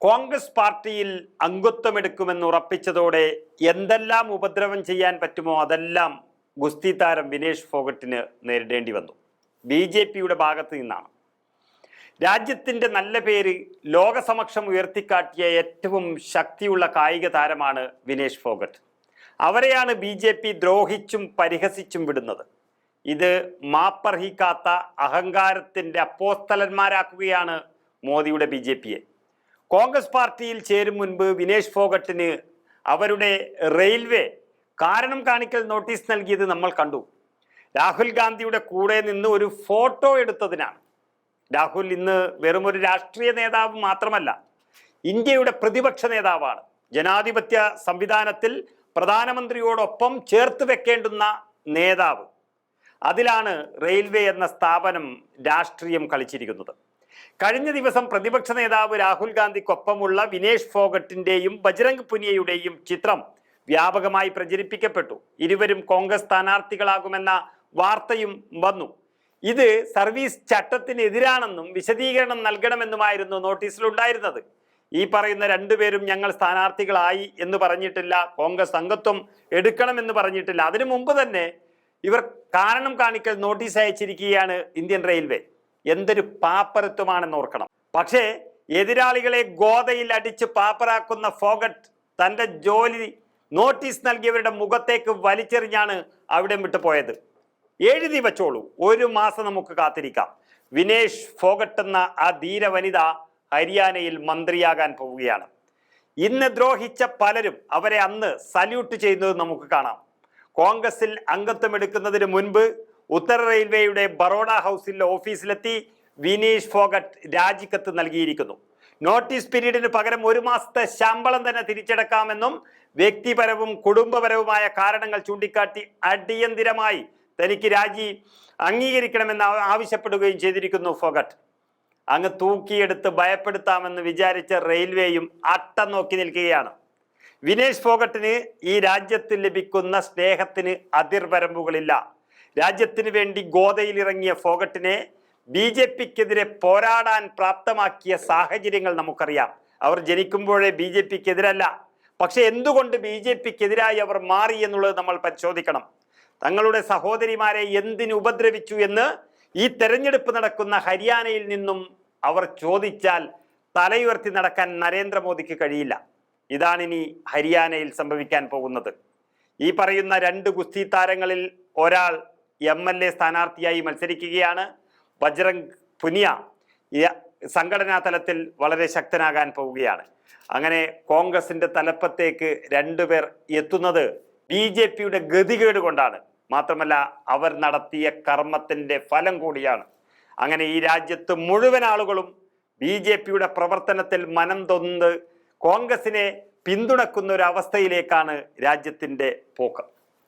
കോൺഗ്രസ് പാർട്ടിയിൽ അംഗത്വമെടുക്കുമെന്ന് ഉറപ്പിച്ചതോടെ എന്തെല്ലാം ഉപദ്രവം ചെയ്യാൻ പറ്റുമോ അതെല്ലാം ഗുസ്തി താരം വിനേഷ് ഫോഗട്ടിന് നേരിടേണ്ടി വന്നു. ബി ജെ പിയുടെ ഭാഗത്ത് നിന്നാണ്. രാജ്യത്തിന്റെ നല്ല പേര് ലോകസമക്ഷം ഉയർത്തിക്കാട്ടിയ ഏറ്റവും ശക്തിയുള്ള കായിക താരമാണ് വിനേഷ് ഫോഗട്ട്. അവരെയാണ് ബി ജെ പി ദ്രോഹിച്ചും പരിഹസിച്ചും വിടുന്നത്. ഇത് മാപ്പർഹിക്കാത്ത അഹങ്കാരത്തിന്റെ അപ്പോസ്തലന്മാരാക്കുകയാണ് മോദിയുടെ ബി ജെ പിയെ. കോൺഗ്രസ് പാർട്ടിയിൽ ചേരും മുൻപ് വിനേഷ് ഫോഗട്ടിന് അവരുടെ റെയിൽവേ കാരണം കാണിക്കൽ നോട്ടീസ് നൽകിയത് നമ്മൾ കണ്ടു. രാഹുൽ ഗാന്ധിയുടെ കൂടെ നിന്ന് ഒരു ഫോട്ടോ എടുത്തതിനാണ്. രാഹുൽ ഇന്ന് വെറും ഒരു രാഷ്ട്രീയ നേതാവ് മാത്രമല്ല ഇന്ത്യയുടെ പ്രതിപക്ഷ നേതാവാണ്. ജനാധിപത്യ സംവിധാനത്തിൽ പ്രധാനമന്ത്രിയോടൊപ്പം ചേർത്ത് വെക്കേണ്ടുന്ന നേതാവ്. അതിലാണ് റെയിൽവേ എന്ന സ്ഥാപനം രാഷ്ട്രീയം കളിച്ചിരിക്കുന്നത്. കഴിഞ്ഞ ദിവസം പ്രതിപക്ഷ നേതാവ് രാഹുൽ ഗാന്ധിക്കൊപ്പമുള്ള വിനേഷ് ഫോഗട്ടിന്റെയും ബജ്രംഗ് പുനിയയുടെയും ചിത്രം വ്യാപകമായി പ്രചരിപ്പിക്കപ്പെട്ടു. ഇരുവരും കോൺഗ്രസ് സ്ഥാനാർത്ഥികളാകുമെന്ന വാർത്തയും വന്നു. ഇത് സർവീസ് ചട്ടത്തിനെതിരാണെന്നും വിശദീകരണം നൽകണമെന്നുമായിരുന്നു നോട്ടീസിലുണ്ടായിരുന്നത്. ഈ പറയുന്ന രണ്ടുപേരും ഞങ്ങൾ സ്ഥാനാർത്ഥികളായി എന്ന് പറഞ്ഞിട്ടില്ല കോൺഗ്രസ് അംഗത്വം എടുക്കണമെന്ന് പറഞ്ഞിട്ടില്ല. അതിനു മുമ്പ് തന്നെ ഇവർ കാരണം കാണിക്കൽ നോട്ടീസ് അയച്ചിരിക്കുകയാണ് ഇന്ത്യൻ റെയിൽവേ. എന്തൊരു പാപ്പരത്വമാണെന്ന് ഓർക്കണം. പക്ഷേ എതിരാളികളെ ഗോതയിൽ അടിച്ച് പാപ്പരാക്കുന്ന ഫോഗട്ട് തന്റെ ജോലി നോട്ടീസ് നൽകിയവരുടെ മുഖത്തേക്ക് വലിച്ചെറിഞ്ഞാണ് അവിടെ വിട്ടു പോയത്. എഴുതി വച്ചോളൂ. ഒരു മാസം നമുക്ക് കാത്തിരിക്കാം. വിനേഷ് ഫോഗട്ട് എന്ന ആ ധീര വനിത ഹരിയാനയിൽ മന്ത്രിയാകാൻ പോവുകയാണ്. ഇന്ന് ദ്രോഹിച്ച പലരും അവരെ അന്ന് സല്യൂട്ട് ചെയ്യുന്നത് നമുക്ക് കാണാം. കോൺഗ്രസിൽ അംഗത്വം എടുക്കുന്നതിന് മുൻപ് ഉത്തര റെയിൽവേയുടെ ബറോഡ ഹൗസിലെ ഓഫീസിലെത്തി വിനീഷ് ഫോഗട്ട് രാജിക്കത്ത് നൽകിയിരിക്കുന്നു. നോട്ടീസ് പീരീഡിന് പകരം ഒരു മാസത്തെ ശമ്പളം തന്നെ തിരിച്ചെടുക്കാമെന്നും വ്യക്തിപരവും കുടുംബപരവുമായ കാരണങ്ങൾ ചൂണ്ടിക്കാട്ടി അടിയന്തിരമായി തനിക്ക് രാജി അംഗീകരിക്കണമെന്ന് ആവശ്യപ്പെടുകയും ചെയ്തിരിക്കുന്നു ഫോഗട്ട്. അങ്ങ് തൂക്കിയെടുത്ത് ഭയപ്പെടുത്താമെന്ന് വിചാരിച്ച റെയിൽവേയും അട്ടം നോക്കി നിൽക്കുകയാണ്. വിനേഷ് ഫോഗട്ടിന് ഈ രാജ്യത്തിൽ ലഭിക്കുന്ന സ്നേഹത്തിന് അതിർവരമ്പുകളില്ല. രാജ്യത്തിന് വേണ്ടി ഗോതയിലിറങ്ങിയ ഫോഗട്ടിനെ ബി ജെ പിക്കെതിരെ പോരാടാൻ പ്രാപ്തമാക്കിയ സാഹചര്യങ്ങൾ നമുക്കറിയാം. അവർ ജനിക്കുമ്പോഴേ ബി ജെ പിക്കെതിരല്ല. പക്ഷെ എന്തുകൊണ്ട് ബി ജെ പിക്കെതിരായി അവർ മാറി എന്നുള്ളത് നമ്മൾ പരിശോധിക്കണം. തങ്ങളുടെ സഹോദരിമാരെ എന്തിനു ഉപദ്രവിച്ചു എന്ന് ഈ തെരഞ്ഞെടുപ്പ് നടക്കുന്ന ഹരിയാനയിൽ നിന്നും അവർ ചോദിച്ചാൽ തലയുയർത്തി നടക്കാൻ നരേന്ദ്രമോദിക്ക് കഴിയില്ല. ഇതാണ് ഇനി ഹരിയാനയിൽ സംഭവിക്കാൻ പോകുന്നത്. ഈ പറയുന്ന രണ്ട് ഗുസ്തി താരങ്ങളിൽ ഒരാൾ എം എൽ എ സ്ഥാനാർത്ഥിയായി മത്സരിക്കുകയാണ്. ബജ്രംഗ് പുനിയ സംഘടനാ തലത്തിൽ വളരെ ശക്തനാകാൻ പോവുകയാണ്. അങ്ങനെ കോൺഗ്രസിന്റെ തലപ്പത്തേക്ക് രണ്ടുപേർ എത്തുന്നത് ബി ജെ പിയുടെ ഗതികേട് കൊണ്ടാണ്. മാത്രമല്ല അവർ നടത്തിയ കർമ്മത്തിന്റെ ഫലം കൂടിയാണ്. അങ്ങനെ ഈ രാജ്യത്ത് മുഴുവൻ ആളുകളും ബി ജെ പിയുടെ പ്രവർത്തനത്തിൽ മനം തൊന്ന് കോൺഗ്രസിനെ പിന്തുണക്കുന്ന ഒരു അവസ്ഥയിലേക്കാണ് രാജ്യത്തിന്റെ പോക്ക്.